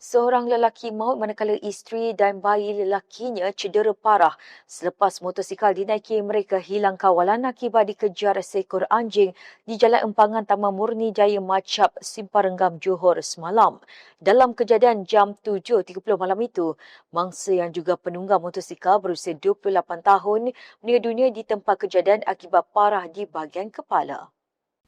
Seorang lelaki maut manakala isteri dan bayi lelakinya cedera parah selepas motosikal dinaiki mereka hilang kawalan akibat dikejar seekor anjing di Jalan Empangan Taman Murni Jaya Macap, Simparenggam, Johor semalam. Dalam kejadian jam 7.30 malam itu, mangsa yang juga penunggang motosikal berusia 28 tahun meninggal dunia di tempat kejadian akibat parah di bahagian kepala.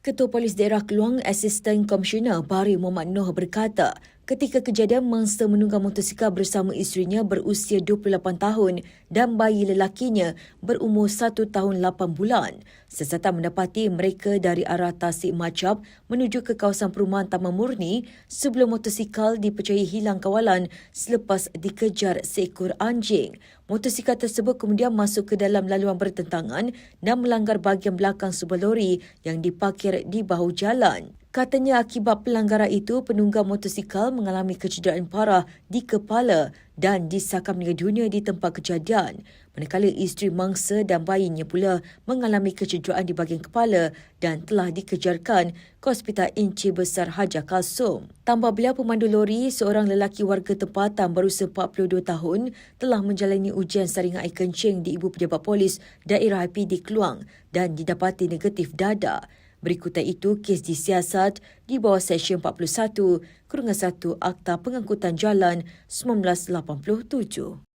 Ketua Polis Daerah Keluang, Asisten Komisioner Bari Muhammad Noh berkata, ketika kejadian mangsa menunggang motosikal bersama isterinya berusia 28 tahun dan bayi lelakinya berumur 1 tahun 8 bulan. Sesatan mendapati mereka dari arah Tasik Macap menuju ke kawasan perumahan Taman Murni sebelum motosikal dipercayai hilang kawalan selepas dikejar seekor anjing. Motosikal tersebut kemudian masuk ke dalam laluan bertentangan dan melanggar bahagian belakang sebuah lori yang diparkir di bahu jalan. Katanya akibat pelanggaran itu, penunggang motosikal mengalami kecederaan parah di kepala dan disahkan meninggal dunia di tempat kejadian. Manakala isteri mangsa dan bayinya pula mengalami kecederaan di bahagian kepala dan telah dikejarkan ke Hospital Inci Besar Hajar Kalsum. Tambah beliau pemandu lori, seorang lelaki warga tempatan berusia 42 tahun telah menjalani ujian saringan air kencing di Ibu Pejabat Polis Daerah IPD Keluang dan didapati negatif dada. Berikutan itu, kes disiasat di bawah Seksyen 41, Kurungan 1 Akta Pengangkutan Jalan 1987.